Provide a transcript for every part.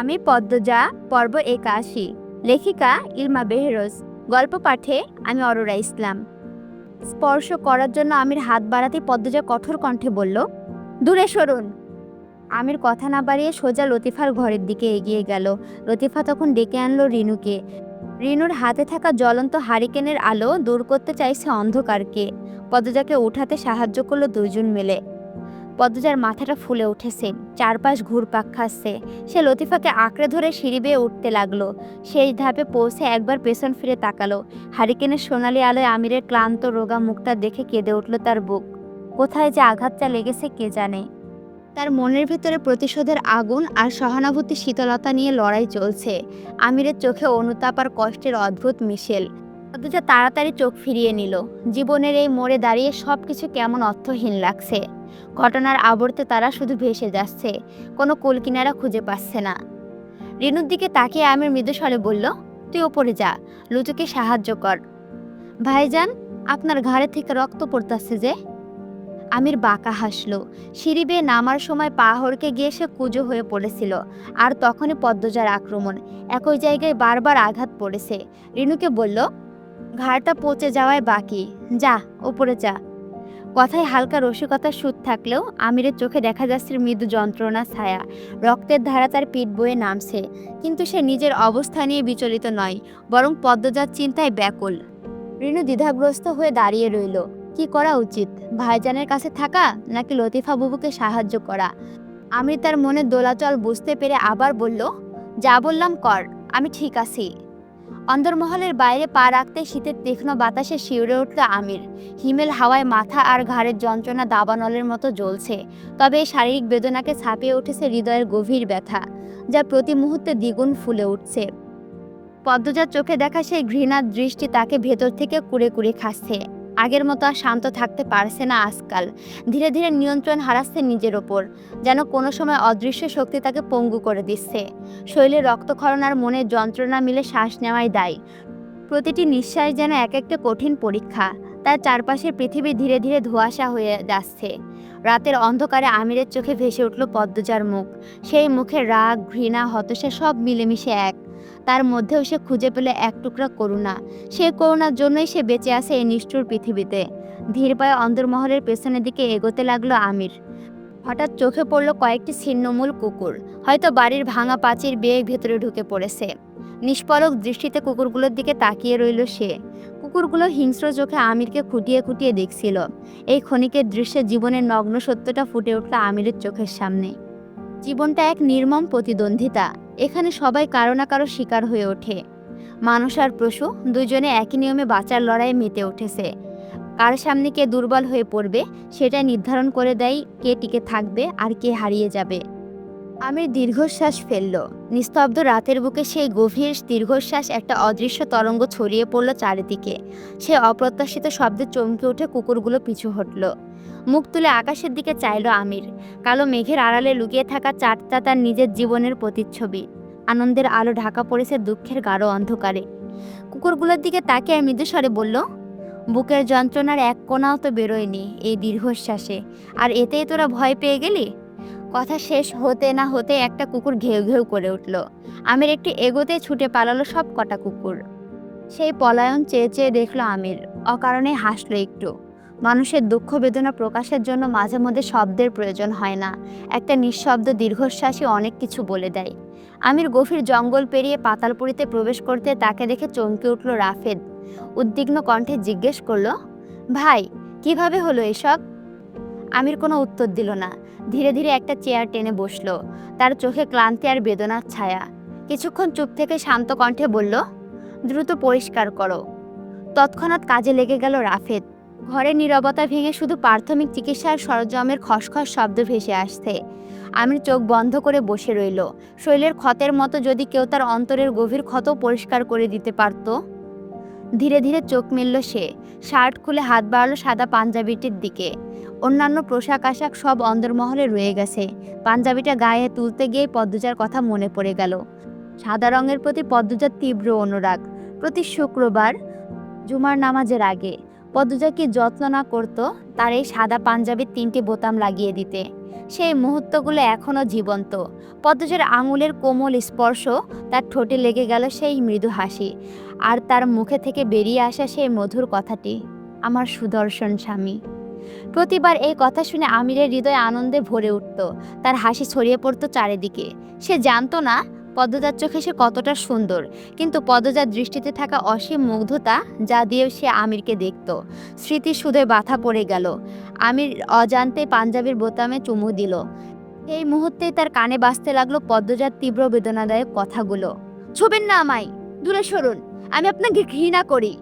আমি পদ্মজা, পর্ব একাশি। লেখিকা ইলমা বেহরোজ। গল্প পাঠে আমি অরোরা ইসলাম। স্পর্শ করার জন্য আমির হাত বাড়াতেই পদ্মজা কঠোর কণ্ঠে বলল, দূরে সরুন। আমির কথা না বাড়িয়ে সোজা লতিফার ঘরের দিকে এগিয়ে গেল। লতিফা তখন ডেকে আনলো রিনুকে। রিনুর হাতে থাকা জ্বলন্ত হারিকেনের আলো দূর করতে চাইছে অন্ধকারকে। পদ্মজাকে উঠাতে সাহায্য করল দুজন মিলে। পদ্মজার মাথাটা ফুলে উঠেছে, চারপাশ ঘুরপাক খাচ্ছে। সে লতিফাকে আঁকড়ে ধরে সিঁড়ি বেয়ে উঠতে লাগল। সেই ধাপে পৌঁছে একবার পেছন ফিরে তাকালো। হারিকেনের সোনালি আলোয় আমিরের ক্লান্ত রোগা মুখটা দেখে কেঁদে উঠল তার বুক। কোথায় যে আঘাতটা লেগেছে কে জানে? তার মনের ভিতরে প্রতিশোধের আগুন আর সহানুভূতি শীতলতা নিয়ে লড়াই চলছে। আমিরের চোখে অনুতাপ আর কষ্টের অদ্ভুত মিশেল। পদ্মজা তাড়াতাড়ি চোখ ফিরিয়ে নিল। জীবনের এই মোড়ে দাঁড়িয়ে সব কিছু কেমন অর্থহীন লাগছে। ঘটনার আবর্তে তারা শুধু ভেসে যাচ্ছে, কোনো কুলকিনারা খুঁজে পাচ্ছে না। রিনুর দিকে তাকিয়ে আমির মৃদুস্বরে বলল, তুই ওপরে যা, লুচুকে সাহায্য কর। ভাইজান, আপনার ঘাড়ে থেকে রক্ত পড়তাছে যে। আমির বাঁকা হাসলো। সিঁড়ি বেয়ে নামার সময় পা হড়কে গিয়ে সে কুজো হয়ে পড়েছিল, আর তখনই পদ্মজার আক্রমণ। একই জায়গায় বারবার আঘাত পড়েছে। রিনুকে বলল ঘাড়টা পচে যাওয়ায় বাকি। যা, ওপরে যা। কথায় হালকা রসিকতার সুদ থাকলেও আমিরের চোখে দেখা যাচ্ছে মৃদু যন্ত্রণা, ছায়া। রক্তের ধারা তার পিঠ বয়ে নামছে। কিন্তু সে নিজের অবস্থা নিয়ে বিচলিত নয়, বরং পদ্মজার চিন্তায় ব্যাকুল। রিনু দ্বিধাগ্রস্ত হয়ে দাঁড়িয়ে রইল। কি করা উচিত? ভাইজানের কাছে থাকা নাকি লতিফা বুবুকে সাহায্য করা? আমি তার মনে দোলাচল বুঝতে পেরে আবার বলল, যা বললাম কর, আমি ঠিক আছি। অন্দরমহলের বাইরে পা রাখতে শীতের তীক্ষ্ণ বাতাসে শিউরে উঠল আমির। হিমেল হাওয়ায় মাথা আর ঘাড়ের যন্ত্রণা দাবানলের মতো জ্বলছে, তবে এই শারীরিক বেদনাকে ছাপিয়ে উঠেছে হৃদয়ের গভীর ব্যথা, যা প্রতি মুহূর্তে দ্বিগুণ ফুলে উঠছে। পদ্মজার চোখে দেখা সেই ঘৃণার দৃষ্টি তাকে ভেতর থেকে কুড়ে কুড়ে খাচ্ছে। আগের মতো আর শান্ত থাকতে পারছে না আজকাল। ধীরে ধীরে নিয়ন্ত্রণ হারাচ্ছে নিজের ওপর, যেন কোনো সময় অদৃশ্য শক্তি তাকে পঙ্গু করে দিচ্ছে। শৈলে রক্তক্ষরণ আর মনের যন্ত্রণা মিলে শ্বাস নেওয়াই দায়। প্রতিটি নিঃশ্বাস যেন এক একটা কঠিন পরীক্ষা, তার চারপাশের পৃথিবী ধীরে ধীরে ধোঁয়াশা হয়ে যাচ্ছে। রাতের অন্ধকারে আমিরের চোখে ভেসে উঠল পদ্মজার মুখ। সেই মুখে রাগ, ঘৃণা, হতাশা সব মিলেমিশে এক। তার মধ্যেও সে খুঁজে পেলে এক টুকরা করুণা। সেই করুণার জন্যই সে বেঁচে আছে এই নিষ্ঠুর পৃথিবীতে। ধীর পায়ে অন্দরমহলের পেছনের দিকে এগোতে লাগল আমির। হঠাৎ চোখে পড়ল কয়েকটি ছিন্নমূল কুকুর। হয়তো বাড়ির ভাঙা পাঁচির বেয়ে ভেতরে ঢুকে পড়েছে। নিষ্পলক দৃষ্টিতে কুকুরগুলোর দিকে তাকিয়ে রইল সে। কুকুরগুলো হিংস্র চোখে আমিরকে খুঁটিয়ে খুঁটিয়ে দেখছিল। এই ক্ষণিকের দৃশ্যে জীবনের নগ্ন সত্যটা ফুটে উঠল আমিরের চোখের সামনে। জীবনটা এক নির্মম প্রতিদ্বন্দ্বিতা। এখানে সবাই কারও না কারও শিকার হয়ে ওঠে। মানুষ আর পশু দুজনে একই নিয়মে বাঁচার লড়াইয়ে মেতে উঠেছে। কার সামনে কে দুর্বল হয়ে পড়বে, সেটা নির্ধারণ করে দেয় কে টিকে থাকবে আর কে হারিয়ে যাবে। আমির দীর্ঘশ্বাস ফেলল। নিস্তব্ধ রাতের বুকে সেই গভীর দীর্ঘশ্বাস একটা অদৃশ্য তরঙ্গ ছড়িয়ে পড়ল চারিদিকে। সে অপ্রত্যাশিত শব্দে চমকে উঠে কুকুরগুলো পিছু হটল। মুখ তুলে আকাশের দিকে চাইল আমির। কালো মেঘের আড়ালে লুকিয়ে থাকা চারটা তার নিজের জীবনের প্রতিচ্ছবি। আনন্দের আলো ঢাকা পড়েছে দুঃখের গাঢ় অন্ধকারে। কুকুরগুলোর দিকে তাকিয়ে মৃদুস্বরে বলল, বুকের যন্ত্রণার এক কোনাও তো বেরোয়নি এই দীর্ঘশ্বাসে। আর এতেই তোরা ভয় পেয়ে গেলি? কথা শেষ হতে না হতে একটা কুকুর ঘেউ ঘেউ করে উঠল। আমির একটি এগোতে ছুটে পালালো সব কটা কুকুর। সেই পলায়ন চেয়ে চেয়ে দেখল আমির। অকারণে হাসলো একটু। মানুষের দুঃখ বেদনা প্রকাশের জন্য মাঝে মধ্যে শব্দের প্রয়োজন হয় না। একটা নিঃশব্দ দীর্ঘশ্বাসই অনেক কিছু বলে দেয়। আমির গভীর জঙ্গল পেরিয়ে পাতালপুরিতে প্রবেশ করতে তাকে দেখে চমকে উঠল রাফেদ। উদ্বিগ্ন কণ্ঠে জিজ্ঞেস করল, ভাই, কীভাবে হলো এসব? আমির কোনো উত্তর দিল না। ধীরে ধীরে একটা চেয়ার টেনে বসল। তার চোখে ক্লান্তি আর বেদনার ছায়া। কিছুক্ষণ চুপ থেকে শান্ত কণ্ঠে বলল, দ্রুত পরিষ্কার করো। তৎক্ষণাৎ কাজে লেগে গেল রাফেদ। ঘরের নীরবতা ভেঙে শুধু প্রাথমিক চিকিৎসার সরঞ্জামের খসখস শব্দ ভেসে আসছে। আমির চোখ বন্ধ করে বসে রইল। শৈলের ক্ষতের মতো যদি কেউ তার অন্তরের গভীর ক্ষত পরিষ্কার করে দিতে পারত। ধীরে ধীরে চোখ মেলল সে। শার্ট খুলে হাত বাড়ালো সাদা পাঞ্জাবিটির দিকে। অন্যান্য পোশাক আশাক সব অন্দরমহলে রয়ে গেছে। পাঞ্জাবিটা গায়ে তুলতে গিয়ে পদ্মজার কথা মনে পড়ে গেল। সাদা রঙের প্রতি পদ্মজার তীব্র অনুরাগ। প্রতি শুক্রবার জুমার নামাজের আগে পদ্মজা কি যত্ন না করতো, তার এই সাদা পাঞ্জাবির তিনটি বোতাম লাগিয়ে দিতে। সেই মুহূর্তগুলো এখনও জীবন্ত। পদ্মজার আঙুলের কোমল স্পর্শ, তার ঠোঁটে লেগে গেল সেই মৃদু হাসি। আর তার মুখে থেকে বেরিয়ে আসা সেই মধুর কথাটি, আমার সুদর্শন স্বামী। প্রতিবার এই কথা শুনে আমিরের হৃদয় আনন্দে ভরে উঠত। তার হাসি ছড়িয়ে পড়তো চারিদিকে। সে জানতো না পদ্মজার চোখে সে কতটা সুন্দর। কিন্তু পদ্মজার দৃষ্টিতে থাকা অসীম মুগ্ধতা যা দিয়ে সে আমিরকে দেখত। স্মৃতি শুধু বাধা পড়ে গেল। আমির অজান্তে পাঞ্জাবির বোতামে চুমু দিল। এই মুহূর্তেই তার কানে বাঁচতে লাগল পদ্মজার তীব্র বেদনাদায়ক কথাগুলো। ছুবেন না আমায় দূরে সরুন। আমি আপনাকে ঘৃণা করি।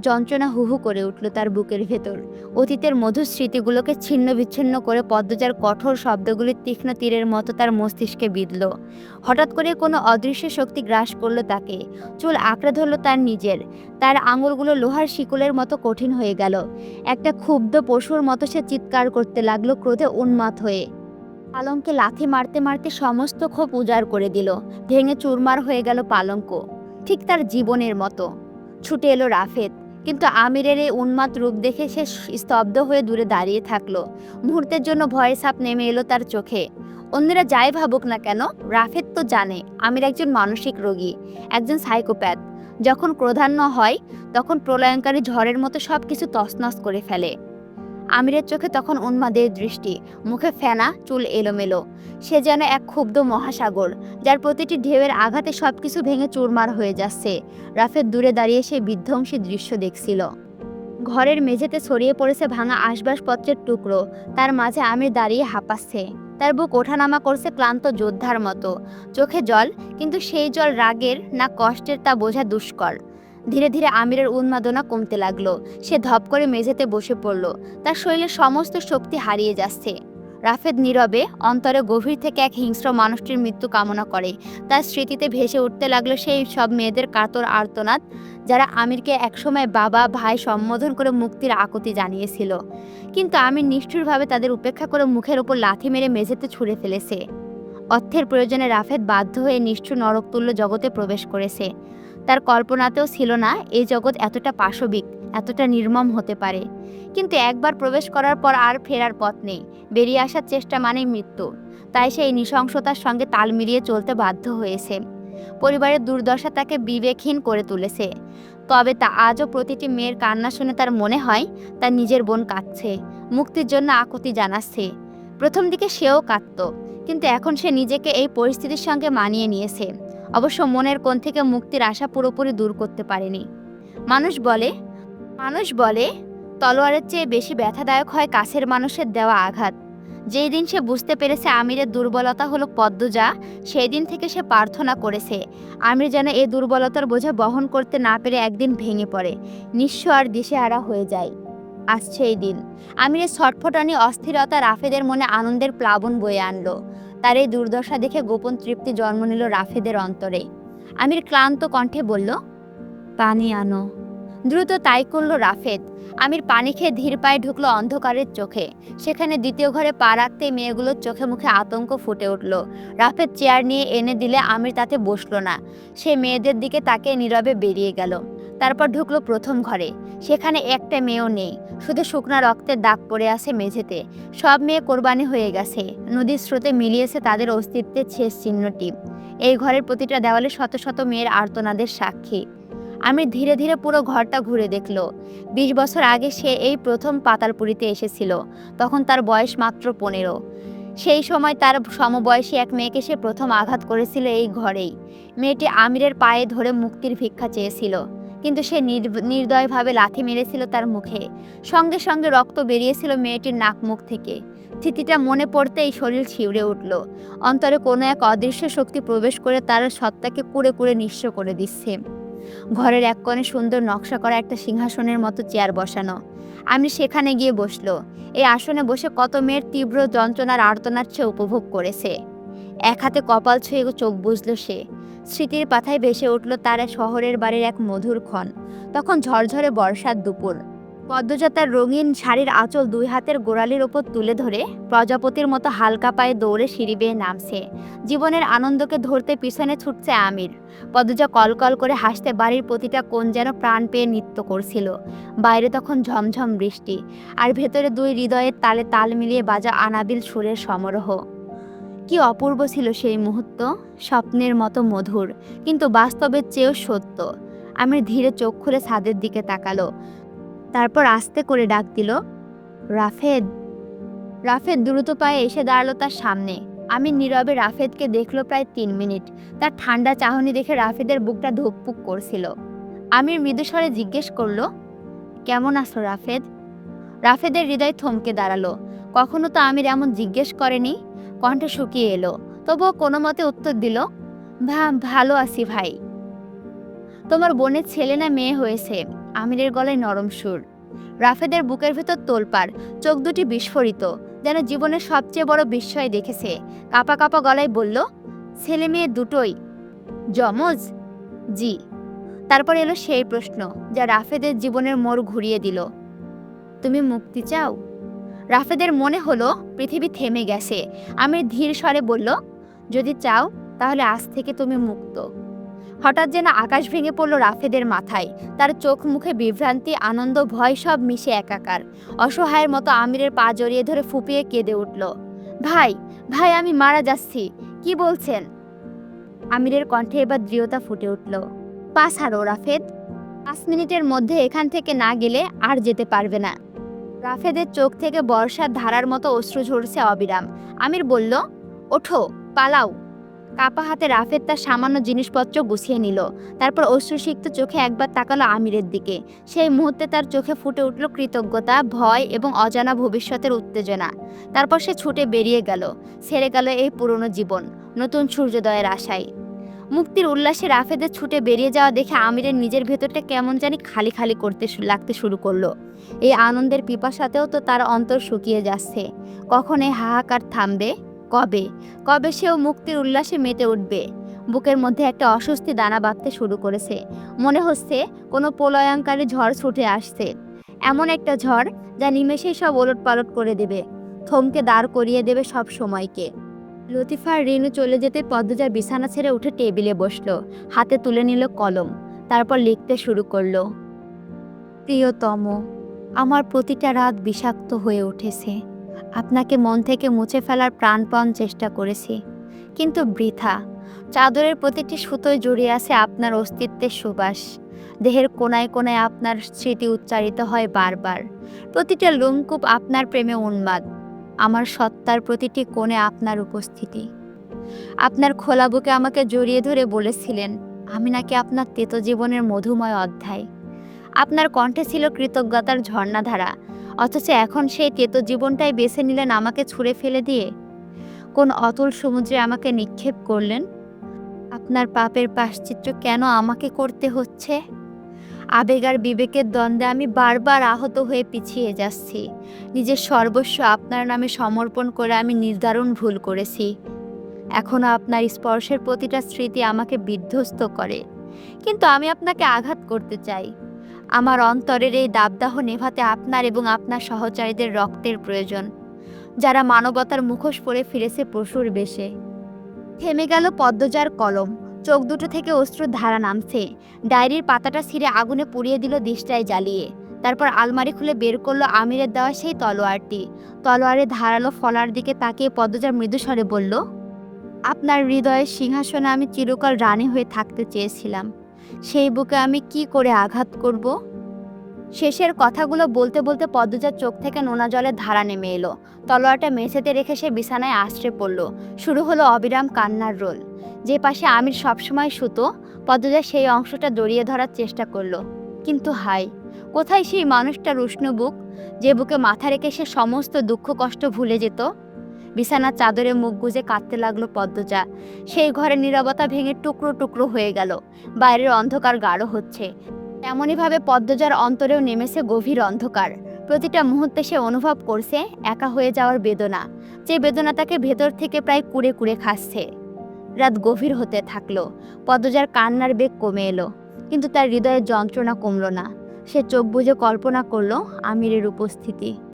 যন্ত্রণা হুহু করে উঠল তার বুকের ভেতর। অতীতের মধুর স্মৃতিগুলোকে ছিন্ন বিচ্ছিন্ন করে পদ্মজার কঠোর শব্দগুলির তীক্ষ্ণ তীরের মতো তার মস্তিষ্কে বিঁধল। হঠাৎ করে কোনো অদৃশ্য শক্তি গ্রাস করল তাকে। চুল আঁকড়ে ধরল তার নিজের। তার আঙুলগুলো লোহার শিকলের মতো কঠিন হয়ে গেল। একটা ক্ষুব্ধ পশুর মতো সে চিৎকার করতে লাগল ক্রোধে উন্মাদ হয়ে। পালঙ্কে লাথি মারতে মারতে সমস্ত ক্ষোভ উজাড় করে দিল। ভেঙে চুরমার হয়ে গেল পালঙ্ক। ঠিক তার জীবনের মতো। ছুটে এলো রাফেদ কিন্তু আমিরের এই উন্মাদ রূপ দেখে সে স্তব্ধ হয়ে দূরে দাঁড়িয়ে থাকল। মুহূর্তের জন্য ভয়ের সাপ নেমে এলো তার চোখে। অন্যরা যাই ভাবুক না কেন, রাফেদ তো জানে, আমির একজন মানসিক রোগী, একজন সাইকোপ্যাথ। যখন ক্রধান্য হয়, তখন প্রলয়ঙ্কারী ঝড়ের মতো সব কিছু তছনছ করে ফেলে। আমিরের চোখে তখন উন্মাদের দৃষ্টি, মুখে ফেনা, চুল এলোমেলো। সে যেন এক ক্ষুব্ধ মহাসাগর, যার প্রতিটি ঢেউয়ের আঘাতে সবকিছু ভেঙে চুরমার হয়ে যাচ্ছে। রাফেদ দূরে দাঁড়িয়ে সেই বিধ্বংসী দৃশ্য দেখছিল। ঘরের মেঝেতে ছড়িয়ে পড়েছে ভাঙা আসবাসপত্রের টুকরো। তার মাঝে আমির দাঁড়িয়ে হাঁপাচ্ছে। তার বুক ওঠানামা করছে ক্লান্ত যোদ্ধার মতো। চোখে জল, কিন্তু সেই জল রাগের না কষ্টের তা বোঝা দুষ্কর। ধীরে ধীরে আমিরের উন্মাদনা কমতে লাগল। সে ধপ করে মেঝেতে বসে পড়ল। তার শরীরের সমস্ত শক্তি হারিয়ে যাচ্ছে। রাফেদ নীরবে, অন্তরে গভীর থেকে এক হিংস্র মানুষটির মৃত্যু কামনা করে। তার স্মৃতিতে ভেসে উঠতে লাগল সেই সব মেয়েদের কাতর আর্তনাদ, যারা আমিরকে একসময় বাবা, ভাই সম্বোধন করে মুক্তির আকুতি জানিয়েছিল। কিন্তু আমির নিষ্ঠুরভাবে তাদের উপেক্ষা করে মুখের ওপর লাথি মেরে মেঝেতে ছুঁড়ে ফেলেছে। অর্থের প্রয়োজনে রাফেদ বাধ্য হয়ে নিষ্ঠুর নরকতুল্য জগতে প্রবেশ করেছে। তার কল্পনাতেও ছিল না এই জগৎ এতটা পাশবিক, এতটা নির্মম হতে পারে। কিন্তু একবার প্রবেশ করার পর আর ফেরার পথ নেই, বেরিয়ে আসার চেষ্টা মানেই মৃত্যু। তাই সেই নৃশংসতার সঙ্গে তাল মিলিয়ে চলতে বাধ্য হয়েছে। পরিবারের দুর্দশা তাকে বিবেকহীন করে তুলেছে। তবে তা আজও প্রতিটি মেয়ের কান্না শুনে তার মনে হয়, তার নিজের বোন কাঁদছে, মুক্তির জন্য আকুতি জানাচ্ছে। প্রথম দিকে সেও কাঁদত, কিন্তু এখন সে নিজেকে এই পরিস্থিতির সঙ্গে মানিয়ে নিয়েছে। অবশ্য মনের কোণ থেকে মুক্তির আশা পুরোপুরি দূর করতে পারেনি। মানুষ বলে মানুষ বলে, তলোয়ারের চেয়ে বেশি ব্যথাদায়ক হয় কাছের মানুষের দেওয়া আঘাত। যেই দিন সে বুঝতে পেরেছে আমিরের দুর্বলতা হলো পদ্মজা, সেই দিন থেকে সে প্রার্থনা করেছে, আমির যেন এই দুর্বলতার বোঝা বহন করতে না পেরে একদিন ভেঙে পড়ে, নিঃস্ব আর দিশে দিশেহারা হয়ে যায়। আসছে এই দিন। আমিরের ছটফটানি অস্থিরতা রাফেদের মনে আনন্দের প্লাবন বয়ে আনলো। তার এই দুর্দশা দেখে গোপন তৃপ্তি জন্ম নিল রাফেদের অন্তরে। আমির ক্লান্ত কণ্ঠে বলল, পানি আনো। দ্রুত তাই করল রাফেদ। আমির পানি খেয়ে ধীর পায়ে ঢুকলো অন্ধকারের চোখে। সেখানে দ্বিতীয় ঘরে পা রাখতেই মেয়েগুলোর চোখে মুখে আতঙ্ক ফুটে উঠল। রাফেদ চেয়ার নিয়ে এনে দিলে আমির তাতে বসল না। সে মেয়েদের দিকে তাকে নীরবে বেরিয়ে গেল। তারপর ঢুকলো প্রথম ঘরে। সেখানে একটা মেয়েও নেই। শুধু শুকনা রক্তের দাগ পড়ে আছে মেঝেতে। সব মেয়ে কোরবানি হয়ে গেছে। নদীর স্রোতে মিলিয়েছে তাদের অস্তিত্বের শেষ চিহ্নটি। এই ঘরের প্রতিটা দেওয়ালে শত শত মেয়ের আর্তনাদের সাক্ষী। আমি ধীরে ধীরে পুরো ঘরটা ঘুরে দেখল। বিশ বছর আগে সে এই প্রথম পাতালপুরিতে এসেছিল। তখন তার বয়স মাত্র পনেরো। সেই সময় তার সমবয়সী এক মেয়েকে সে প্রথম আঘাত করেছিল এই ঘরেই। মেয়েটি আমিরের পায়ে ধরে মুক্তির ভিক্ষা চেয়েছিল। কিন্তু সে নির্দয়ভাবে লাথি মেরেছিল তার মুখে। সঙ্গে সঙ্গে রক্ত বেরিয়েছিল মেয়েটির নাক মুখ থেকে। স্মৃতিটা মনে পড়তেই শরীর ছিঁড়ে উঠল। অন্তরে কোনো এক অদৃশ্য শক্তি প্রবেশ করে তার সত্তাকে কুড়ে কুড়ে নিঃস্ব করে দিচ্ছে। ঘরের এক কোণে সুন্দর নকশা করা একটা সিংহাসনের মতো চেয়ার বসানো। আমি সেখানে গিয়ে বসল। এই আসনে বসে কত মেয়ের তীব্র যন্ত্রণার আর্তনার চেয়ে উপভোগ করেছে। এক হাতে কপাল ছুঁয়ে চোখ বুঝলো সে। স্মৃতির পাথায় ভেসে উঠল তার শহরের বাড়ির এক মধুর ক্ষণ। তখন ঝরঝরে বর্ষার দুপুর। পদ্মজা তার রঙিন শাড়ির আঁচল দুই হাতের গোড়ালির ওপর তুলে ধরে প্রজাপতির মতো হালকা পায়ে দৌড়ে সিঁড়ি বেয়ে নামছে। জীবনের আনন্দকে ধরতে পিছনে ছুটছে আমির। পদ্মজা কলকল করে হাসতে বাড়ির প্রতিটা কোণ যেন প্রাণ পেয়ে নৃত্য করছিল। বাইরে তখন ঝমঝম বৃষ্টি। আর ভেতরে দুই হৃদয়ের তালে তাল মিলিয়ে বাজা আনাবিল সুরের সমারোহ। কি অপূর্ব ছিল সেই মুহূর্ত? স্বপ্নের মতো মধুর, কিন্তু বাস্তবের চেয়েও সত্য। আমির ধীরে চোখ খুলে ছাদের দিকে তাকালো। তারপর আস্তে করে ডাক দিল, রাফেদ। রাফেদ দ্রুত পায়ে এসে দাঁড়াল তার সামনে। আমি নীরবে রাফেদকে দেখল প্রায় তিন মিনিট। তার ঠান্ডা চাহনি দেখে রাফেদের বুকটা ধুকপুক করছিল। আমির মৃদুস্বরে জিজ্ঞেস করল, কেমন আছো রাফেদ? রাফেদের হৃদয় থমকে দাঁড়াল। কখনো তো আমির এমন জিজ্ঞেস করেনি। কণ্ঠ শুকিয়ে এলো। তবুও কোনো মতে উত্তর দিল, ভা, ভালো আছি ভাই। তোমার বোনের ছেলে না মেয়ে হয়েছে, আমিরের গলায় নরম সুর। রাফেদের বুকের ভেতর তোলপাড়, চোখ দুটি বিস্ফোরিত, যেন জীবনের সবচেয়ে বড় বিস্ময় দেখেছে। কাপা কাপা গলায় বলল, ছেলে মেয়ে দুটোই। যমজ? জি। তারপর এলো সেই প্রশ্ন, যা রাফেদের জীবনের মোড় ঘুরিয়ে দিল, তুমি মুক্তি চাও? রাফেদের মনে হলো পৃথিবী থেমে গেছে। আমির ধীর স্বরে বলল, যদি চাও, তাহলে আজ থেকে তুমি মুক্ত। হঠাৎ যেন আকাশ ভেঙে পড়ল রাফেদের মাথায়। তার চোখ মুখে বিভ্রান্তি, আনন্দ, ভয় সব মিশে একাকার। অসহায়ের মতো আমিরের পা জড়িয়ে ধরে ফুপিয়ে কেঁদে উঠল, ভাই ভাই, আমি মারা যাচ্ছি। কি বলছেন? আমিরের কণ্ঠে এবার দৃঢ়তা ফুটে উঠল পাস হারো রাফেদ। পাঁচ মিনিটের মধ্যে এখান থেকে না গেলে আর যেতে পারবে না। রাফেদের চোখ থেকে বর্ষার ধারার মতো অশ্রু ঝরছে অবিরাম। আমির বলল, ওঠো, পালাও। কাপা হাতে রাফেদ তার সামান্য জিনিসপত্র গুছিয়ে নিল। তারপর অশ্রুসিক্ত চোখে একবার তাকালো আমিরের দিকে। সেই মুহূর্তে তার চোখে ফুটে উঠল কৃতজ্ঞতা, ভয় এবং অজানা ভবিষ্যতের উত্তেজনা। তারপর সে ছুটে বেরিয়ে গেল ছেড়ে গেল এই পুরনো জীবন, নতুন সূর্যোদয়ের আশায়। মুক্তির উল্লাসে রাফেদের ছুটে বেরিয়ে যাওয়া দেখে আমিরের নিজের ভেতরটা কেমন জানি খালি খালি করতে লাগতে শুরু করল। এই আনন্দের পিপাসাতেও তো তার অন্তর শুকিয়ে যাচ্ছে। কখন এই হাহাকার থামবে? কবে? কবে সেও মুক্তির উল্লাসে মেতে উঠবে? বুকের মধ্যে একটা অস্বস্তি দানা বাঁধতে শুরু করেছে। মনে হচ্ছে কোনো প্রলয়ঙ্কারী ঝড় ছুটে আসছে। এমন একটা ঝড় যা নিমেষেই সব ওলট পালট করে দেবে। থমকে দাঁড় করিয়ে দেবে সব সময়কে। লতিফার রিনু চলে যেতে পদ্মজা বিছানা ছেড়ে উঠে টেবিলে বসল। হাতে তুলে নিল কলম। তারপর লিখতে শুরু করল। প্রিয়তম, আমার প্রতিটা রাত বিষাক্ত হয়ে উঠেছে। আপনাকে মন থেকে মুছে ফেলার প্রাণপণ চেষ্টা করেছি। কিন্তু বৃথা, চাদরের প্রতিটি সুতোয় জড়িয়ে আছে আপনার অস্তিত্বের সুবাস। দেহের কোনায় কোনায় আপনার স্মৃতি উচ্চারিত হয় বারবার। প্রতিটা লোমকূপ আপনার প্রেমে উন্মাদ। আমার সত্তার প্রতিটি কোণে আপনার উপস্থিতি। আপনার খোলা বুকে আমাকে জড়িয়ে ধরে বলেছিলেন, আমি নাকি আপনার তেতো জীবনের মধুময় অধ্যায়। আপনার কণ্ঠে ছিল কৃতজ্ঞতার ঝর্ণাধারা, অথচ এখন সেই তেতো জীবনটাই বেছে নিলেন আমাকে ছুঁড়ে ফেলে দিয়ে। কোন অতুল সমুদ্রে আমাকে নিক্ষেপ করলেন? আপনার পাপের পাশ্চিত্র কেন আমাকে করতে হচ্ছে? আবেগ আর বিবেকের দ্বন্দ্বে আমি বারবার আহত হয়ে পিছিয়ে যাচ্ছি। নিজের সর্বস্ব আপনার নামে সমর্পণ করে আমি নির্ধারণ ভুল করেছি। এখনও আপনার স্পর্শের প্রতিটা স্মৃতি আমাকে বিধ্বস্ত করে। কিন্তু আমি আপনাকে আঘাত করতে চাই। আমার অন্তরের এই দাবদাহ নেভাতে আপনার এবং আপনার সহচারীদের রক্তের প্রয়োজন। যারা মানবতার মুখোশ পরে ফিরেছে পশুর বেশে। থেমে গেল পদ্মজার কলম। চোখ দুটো থেকে অশ্রুর ধারা নামছে। ডায়েরির পাতাটা ছিঁড়ে আগুনে পুড়িয়ে দিল দিশটায় জ্বালিয়ে। তারপর আলমারি খুলে বের করল আমিরের দেওয়া সেই তলোয়ারটি। তলোয়ারে ধারালো ফলার দিকে তাকিয়ে পদ্মজা মৃদুস্বরে বলল, আপনার হৃদয়ের সিংহাসনে আমি চিরকাল রানী হয়ে থাকতে চেয়েছিলাম। সেই বুকে আমি কি করে আঘাত করব? শেষের কথাগুলো বলতে বলতে পদ্মজার চোখ থেকে নোনা জলের ধারা নেমে এলো। তলোয়ারটা মেঝেতে রেখে সে বিছানায় আশ্রে পড়ল। শুরু হলো অবিরাম কান্নার রোল। যে পাশে আমির সবসময় সুতো, পদ্মজা সেই অংশটা জড়িয়ে ধরার চেষ্টা করল। কিন্তু হাই কোথায় সেই মানুষটার উষ্ণ বুক, যে বুকে মাথা রেখে সে সমস্ত দুঃখ কষ্ট ভুলে যেত? বিছানার চাদরে মুখ গুজে কাঁদতে লাগল পদ্মজা। সেই ঘরের নীরবতা ভেঙে টুকরো টুকরো হয়ে গেল। বাইরের অন্ধকার গাঢ় হচ্ছে। তেমনইভাবে পদ্মজার অন্তরেও নেমেছে গভীর অন্ধকার। প্রতিটা মুহূর্তে সে অনুভব করছে, একা হয়ে যাওয়ার বেদনা। যে বেদনা তাকে ভেতর থেকে প্রায় কুড়ে কুড়ে খাচ্ছে। রাত গভীর হতে থাকল। পদজার কান্নার বেগ কমে এলো, কিন্তু তার হৃদয়ের যন্ত্রণা কমল না। সে চোখ বুঝে কল্পনা করল, আমিরের উপস্থিতি।